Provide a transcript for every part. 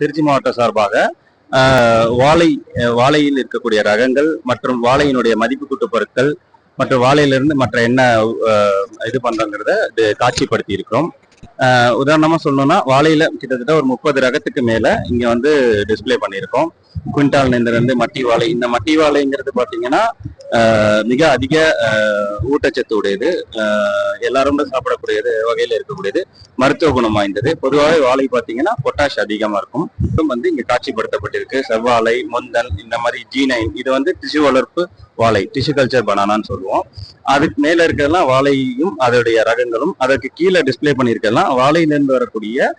திருச்சி மாவட்டம் சார்பாக வாழை வாழையில் இருக்கக்கூடிய ரகங்கள் மற்றும் வாழையினுடைய மதிப்பு கூட்டு பொருட்கள் மற்றும் வாழையிலிருந்து மற்ற என்ன இது பண்றோங்கிறத இது காட்சிப்படுத்தி இருக்கிறோம். ஆஹ், உதாரணமா சொல்லணும்னா வாழையில கிட்டத்தட்ட ஒரு முப்பது ரகத்துக்கு மேல இங்க வந்து டிஸ்பிளே பண்ணியிருக்கோம். குவிண்டால் இருந்து மட்டி வாழை. இந்த மட்டி வாழைங்கிறது பாத்தீங்கன்னா மிக அதிக ஊட்டச்சத்து உடையது எல்லாரும் சாப்பிடக்கூடியது வகையில் இருக்கக்கூடியது மருத்துவ குணம் வாய்ந்தது. பொதுவாகவே வாழை பார்த்தீங்கன்னா பொட்டாஷ் அதிகமாக இருக்கும். வந்து இங்கே காட்சிப்படுத்தப்பட்டிருக்கு. செவ்வாழை முந்தல் இந்த மாதிரி ஜீனைன் இது வந்து திசு வளர்ப்பு வாழை டிஷ்யூ கல்ச்சர் பனானான்னு சொல்லுவோம். அதுக்கு மேல இருக்கிறதெல்லாம் வாழையும் அதோடைய ரகங்களும் அதற்கு கீழே டிஸ்ப்ளே பண்ணியிருக்கலாம் வாழையிலிருந்து வரக்கூடிய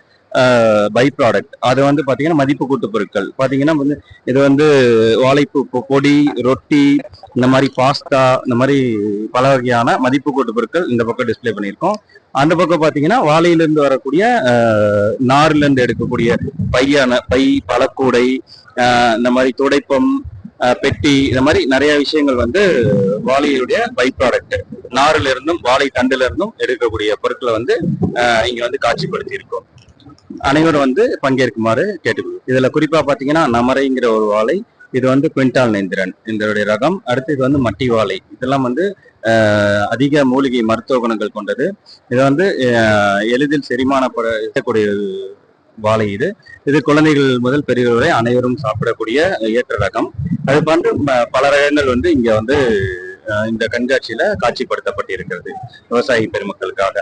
பை ப்ராடக்ட் அது வந்து பார்த்தீங்கன்னா மதிப்பு கூட்டு பொருட்கள். பார்த்தீங்கன்னா வந்து இது வந்து வாழைப்பூ பொடி ரொட்டி இந்த மாதிரி பாஸ்தா இந்த மாதிரி பல வகையான மதிப்பு கூட்டு பொருட்கள் இந்த பக்கம் டிஸ்ப்ளே பண்ணியிருக்கோம். அந்த பக்கம் பார்த்தீங்கன்னா வாழையிலிருந்து வரக்கூடிய நார்லேருந்து எடுக்கக்கூடிய பையான பை பழக்கூடை இந்த மாதிரி துடைப்பம் பெட்டி இந்த மாதிரி நிறைய விஷயங்கள் வந்து வாழையுடைய பை ப்ராடக்ட் நாரிலிருந்தும் வாழை தண்டுல இருந்தும் எடுக்கக்கூடிய பொருட்களை வந்து இங்க வந்து காட்சிப்படுத்தி இருக்கோம் அனைவரும் வந்து பங்கேற்குமாறு கேட்டுக்கொள்வோம் இதுல குறிப்பா பாத்தீங்கன்னா நமரைங்கிற ஒரு வாழை இது வந்து குவிண்டால் நேந்திரன் இதனுடைய ரகம். அடுத்து இது வந்து மட்டி வாழை. இதெல்லாம் வந்து அதிக மூலிகை மருத்துவ குணங்கள் கொண்டது. இது வந்து அஹ், எளிதில் செரிமானப்படக்கூடிய வாழை இது. இது குழந்தைகள் முதல் பெரியவர் வரை அனைவரும் சாப்பிடக்கூடிய ஏற்ற ரகம். அது போன்று பல ரகங்கள் வந்து இங்க வந்து இந்த கண்காட்சியில காட்சிப்படுத்தப்பட்டிருக்கிறது. விவசாயி பெருமக்களுக்காக.